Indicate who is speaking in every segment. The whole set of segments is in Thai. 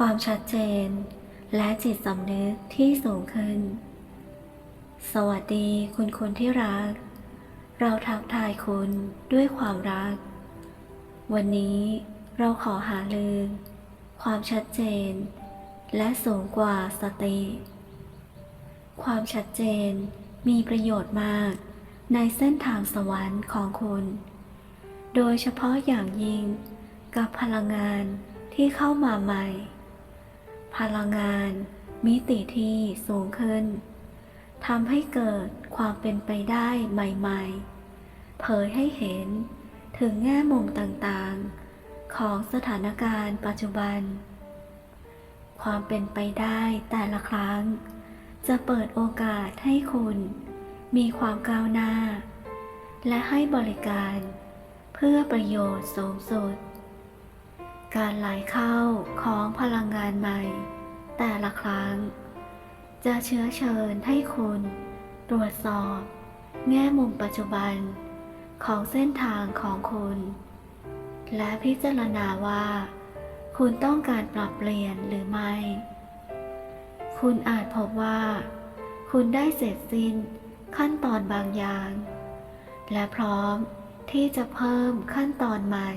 Speaker 1: ความชัดเจน และจิตสำนึกที่สูงขึ้น สวัสดีคุณคุณที่รัก เราทักทายคุณด้วยความรัก วันนี้เราขอหาลือ ความชัดเจน และสูงกว่าสติ ความชัดเจนมีประโยชน์มากในเส้นทางสวรรค์ของคุณ โดยเฉพาะอย่างยิ่งกับพลังงานที่เข้ามาใหม่ พลังงาน มิติที่สูงขึ้นทำให้เกิดความเป็นไปได้ใหม่ๆ เผยให้เห็นถึงแง่มุมต่างๆ ของสถานการณ์ปัจจุบัน ความเป็นไปได้แต่ละครั้ง จะเปิดโอกาสให้คุณ มีความก้าวหน้า และให้บริการ เพื่อประโยชน์สูงสุด การไหลเข้าของพลังงานใหม่ แต่ละครั้ง จะเชื้อเชิญให้คุณ ตรวจสอบ แง่มุมปัจจุบัน ของเส้นทางของคุณ และพิจารณาว่า คุณต้องการปรับเปลี่ยนหรือไม่ คุณอาจพบว่า คุณได้เสร็จสิ้นขั้นตอนบางอย่าง และพร้อมที่จะเพิ่มขั้นตอนใหม่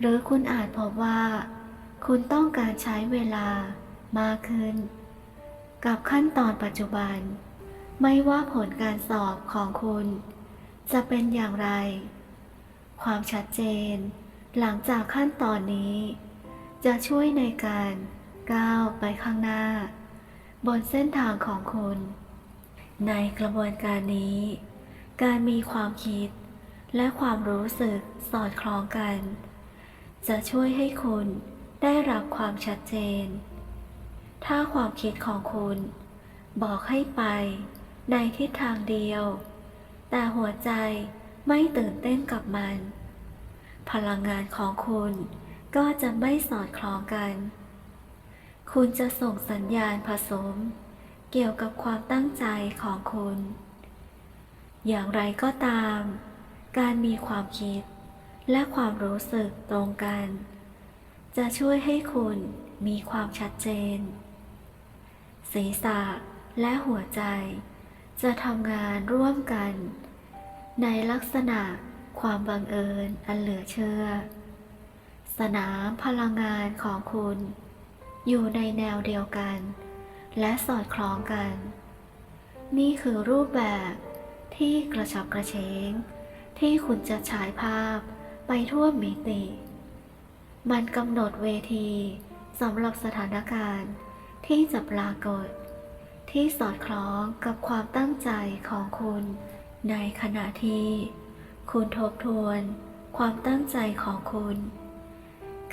Speaker 1: หรือคุณอาจพบว่า คุณต้องการใช้เวลามากขึ้น กับขั้นตอนปัจจุบัน ไม่ว่าผลการสอบของคุณ จะเป็นอย่างไร ความชัดเจน หลังจากขั้นตอนนี้ จะช่วยในการก้าวไปข้างหน้า บนเส้นทางของคุณ ในกระบวนการนี้ การมีความคิดและความรู้สึกสอดคล้องกัน จะช่วยให้คุณได้รับความชัดเจน ถ้าความคิดของคุณ บอกให้ไปในทิศทางเดียว แต่หัวใจไม่ตื่นเต้นกับมัน พลังงานของคุณก็จะไม่สอดคล้องกัน คุณจะส่งสัญญาณผสม เกี่ยวกับความตั้งใจของคุณ อย่างไรก็ตาม การมีความคิด และความรู้สึกตรงกัน จะช่วยให้คุณมีความชัดเจน ศีรษะและหัวใจ จะทำงานร่วมกัน ในลักษณะความบังเอิญอันเหลือเชื่อ สนามพลังงานของคุณ อยู่ในแนวเดียวกัน และสอดคล้องกัน นี่คือรูปแบบที่กระฉับกระเฉงที่คุณจะฉายภาพ ไปทั่วมิติ มันกำหนดเวทีสำหรับสถานการณ์ที่จะปรากฏ ที่สอดคล้องกับความตั้งใจของคุณ ในขณะที่ คุณทบทวนความตั้งใจของคุณ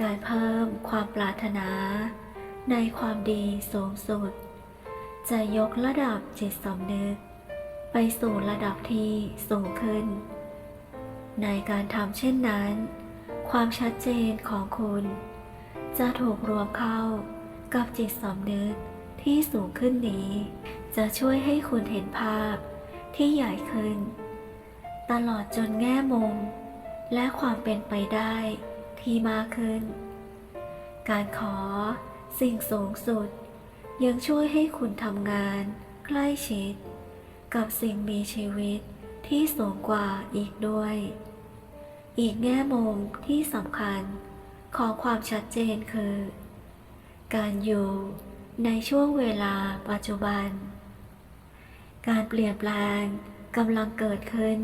Speaker 1: การเพิ่มความปรารถนา ในความดีสูงสุด จะยกระดับจิตสำนึก ไปสู่ระดับที่สูงขึ้น ในการทำเช่นนั้น ความชัดเจนของคุณ จะถูกรวมเข้ากับจิตสำนึกที่สูงขึ้นนี้ จะช่วยให้คุณเห็นภาพที่ใหญ่ขึ้น ตลอดจนแง่มุม และความเป็นไปได้ที่มากขึ้น การขอสิ่งสูงสุด ยังช่วยให้คุณทำงาน ใกล้ชิด กับสิ่งมีชีวิต ที่สูงกว่าอีกด้วย อีกแง่มุมที่สำคัญของความชัดเจนคือ การอยู่ในช่วงเวลาปัจจุบัน การเปลี่ยนแปลงกำลังเกิดขึ้น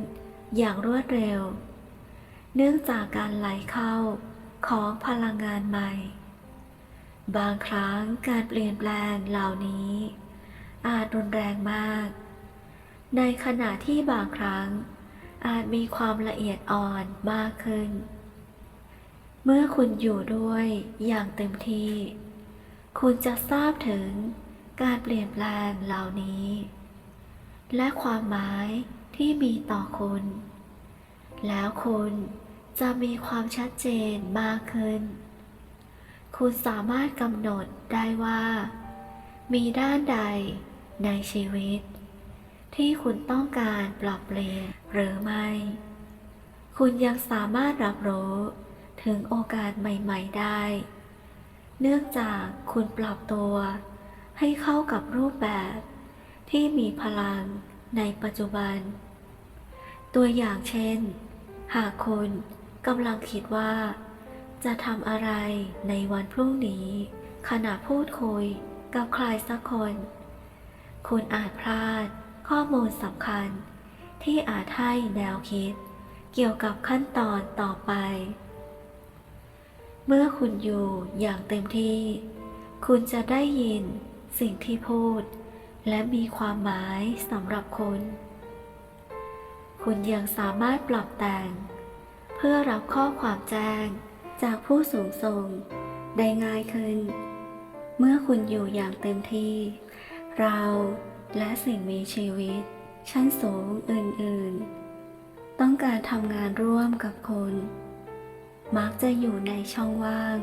Speaker 1: อย่างรวดเร็ว เนื่องจากการไหลเข้าของพลังงานใหม่ บางครั้งการเปลี่ยนแปลงเหล่านี้ อาจรุนแรงมาก ในขณะที่บางครั้ง อาจมีความละเอียดอ่อนมากขึ้น เมื่อคุณอยู่ด้วยอย่างเต็มที่ คุณจะทราบถึงการเปลี่ยนแปลงเหล่านี้ และความหมายที่มีต่อคุณ แล้วคุณจะมีความชัดเจนมากขึ้น คุณสามารถกำหนดได้ว่า มีด้านใดในชีวิต ที่คุณต้องการปรับเปลี่ยนหรือไม่ คุณยังสามารถรับรู้ถึงโอกาสใหม่ ๆได้ เนื่องจากคุณปรับตัว ให้เข้ากับรูปแบบ ที่มีพลังในปัจจุบัน ตัวอย่างเช่น หากคุณกำลังคิดว่า จะทำอะไรในวันพรุ่งนี้ ขณะพูดคุยกับใครสักคน คุณอาจพลาด ข้อมูลสำคัญ ที่อาจให้แนวคิด เกี่ยวกับขั้นตอนต่อไป เมื่อคุณอยู่อย่างเต็มที่ คุณจะได้ยินสิ่งที่พูด และมีความหมายสำหรับคุณ คุณยังสามารถปรับแต่ง เพื่อรับข้อความแจ้งจากผู้สูงส่งได้ง่ายขึ้น เมื่อคุณอยู่อย่างเต็มที่ เรา และสิ่งมีชีวิต ชั้นสูงอื่นๆ ต้องการทำงานร่วมกับคุณมักจะอยู่ในช่องว่าง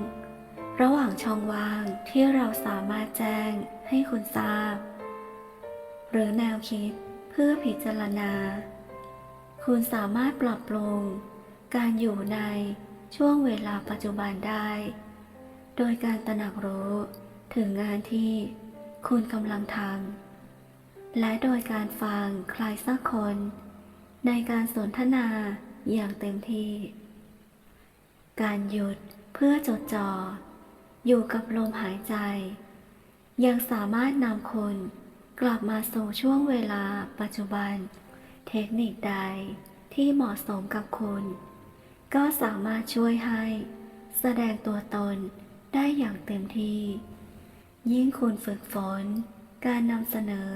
Speaker 1: ระหว่างช่องว่างที่เราสามารถแจ้งให้คุณทราบ หรือแนวคิดเพื่อพิจารณา คุณสามารถปรับปรุงการอยู่ในช่วงเวลาปัจจุบันได้ โดยการตระหนักรู้ถึงงานที่คุณกำลังทำ และโดยการฟังใครสักคน ในการสนทนาอย่างเต็มที่ การหยุดเพื่อจดจ่ออยู่กับลมหายใจ ยังสามารถนำคนกลับมาสู่ช่วงเวลาปัจจุบัน เทคนิคใดที่เหมาะสมกับคุณ ก็สามารถช่วยให้ แสดงตัวตนได้อย่างเต็มที่ ยิ่งคุณฝึกฝนการนำเสนอ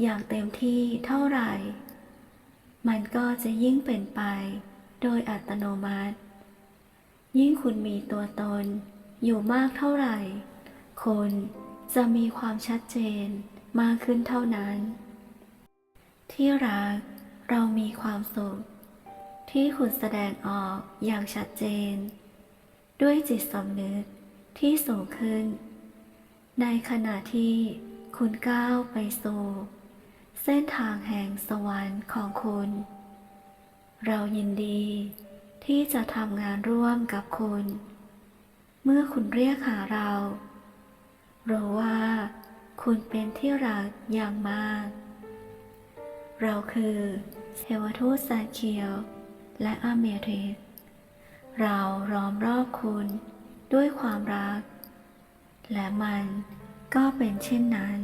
Speaker 1: อย่างเต็มที่เท่าไหร่ มันก็จะยิ่งเป็นไปโดยอัตโนมัติ ยิ่งคุณมีตัวตนอยู่มากเท่าไหร่คุณจะมีความชัดเจนมากขึ้นเท่านั้น ที่รักเรามีความสุข ที่คุณแสดงออกอย่างชัดเจน ด้วยจิตสำนึกที่สูงขึ้น ในขณะที่คุณก้าวไปสู่ ส้นทางแห่งสวรรค์ของคุณ เรายินดีที่จะทำงานร่วมกับคุณ เมื่อคุณเรียกหาเรารู้ว่า คุณเป็นที่รักอย่างมาก เราคือเทวทูตแสนเขียวและอาเมริสเราล้อมรอบคุณด้วยความรัก และมันก็เป็นเช่นนั้น